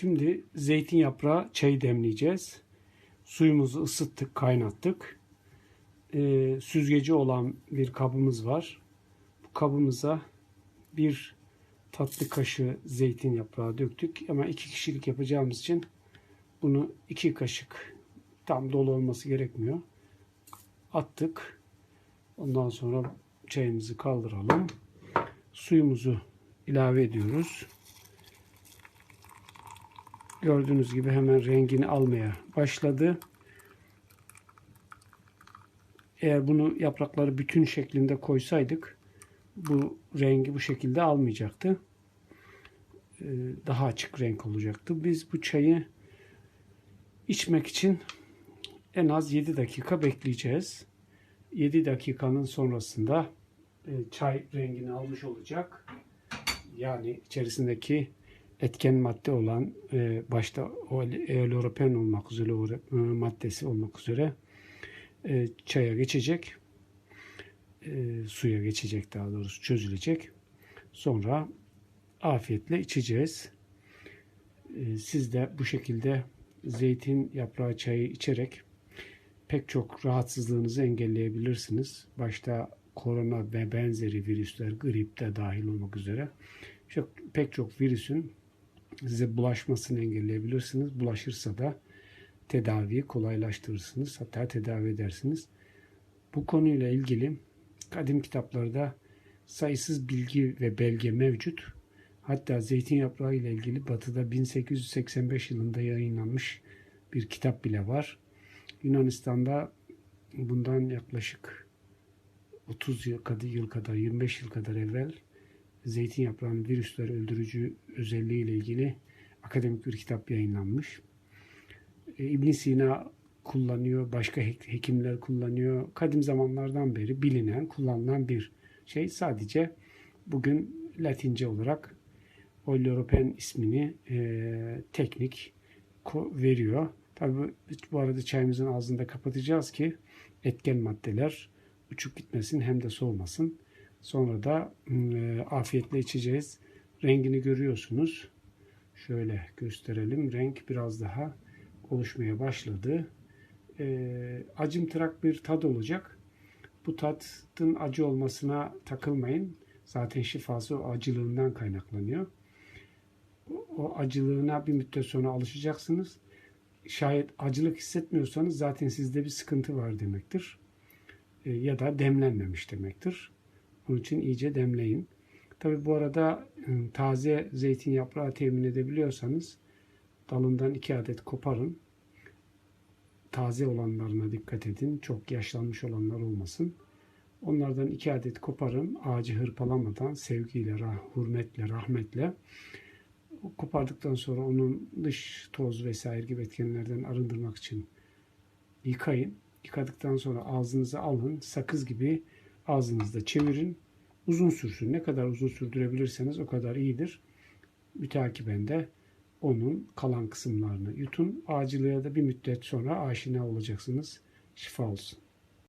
Şimdi zeytin yaprağı çayı demleyeceğiz. Suyumuzu ısıttık, kaynattık. Ee, süzgeci olan bir kabımız var. Bu kabımıza bir tatlı kaşığı zeytin yaprağı döktük. Ama iki kişilik yapacağımız için bunu iki kaşık tam dolu olması gerekmiyor. Attık. Ondan sonra çayımızı kaldıralım. Suyumuzu ilave ediyoruz. Gördüğünüz gibi hemen rengini almaya başladı. Eğer bunu yaprakları bütün şeklinde koysaydık bu rengi bu şekilde almayacaktı. Ee, Daha açık renk olacaktı. Biz bu çayı içmek için en az 7 dakika bekleyeceğiz. 7 dakikanın sonrasında e, çay rengini almış olacak. Yani içerisindeki etken madde olan e, başta o eolopen olmak üzere e, maddesi olmak üzere e, çaya geçecek. E, suya geçecek daha doğrusu çözülecek. Sonra afiyetle içeceğiz. E, siz de bu şekilde zeytin yaprağı çayı içerek pek çok rahatsızlığınızı engelleyebilirsiniz. Başta korona ve benzeri virüsler, grip de dahil olmak üzere çok, pek çok virüsün size bulaşmasını engelleyebilirsiniz. Bulaşırsa da tedaviyi kolaylaştırırsınız. Hatta tedavi edersiniz. Bu konuyla ilgili kadim kitaplarda sayısız bilgi ve belge mevcut. Hatta zeytin yaprağı ile ilgili Batı'da 1885 yılında yayınlanmış bir kitap bile var. Yunanistan'da bundan yaklaşık 30 yıl kadar, yıl kadar 25 yıl kadar evvel zeytin yaprağının virüsleri öldürücü özelliği ile ilgili akademik bir kitap yayınlanmış. E, ibn Sina kullanıyor, başka hekimler kullanıyor. Kadim zamanlardan beri bilinen, kullanılan bir şey. Sadece bugün Latince olarak Oloropen ismini e, teknik veriyor. Tabii bu arada çayımızın ağzını da kapatacağız ki etken maddeler uçup gitmesin hem de soğumasın. Sonra da e, afiyetle içeceğiz. Rengini görüyorsunuz. Şöyle gösterelim. Renk biraz daha oluşmaya başladı. E, acımtırak bir tad olacak. Bu tadın acı olmasına takılmayın. Zaten şifası o acılığından kaynaklanıyor. O acılığına bir müddet sonra alışacaksınız. Şayet acılık hissetmiyorsanız zaten sizde bir sıkıntı var demektir. E, ya da demlenmemiş demektir. Onun için iyice demleyin. Tabi bu arada ıı, taze zeytin yaprağı temin edebiliyorsanız dalından iki adet koparın. Taze olanlarına dikkat edin. Çok yaşlanmış olanlar olmasın. Onlardan iki adet koparın. Ağacı hırpalamadan sevgiyle, hürmetle, rahmetle. Kopardıktan sonra onun dış toz vesaire gibi etkenlerden arındırmak için yıkayın. Yıkadıktan sonra ağzınıza alın. Sakız gibi ağzınızda çevirin. Uzun sürsün. Ne kadar uzun sürdürebilirseniz o kadar iyidir. Mütakiben de onun kalan kısımlarını yutun. Acılığa da bir müddet sonra aşina olacaksınız. Şifa olsun.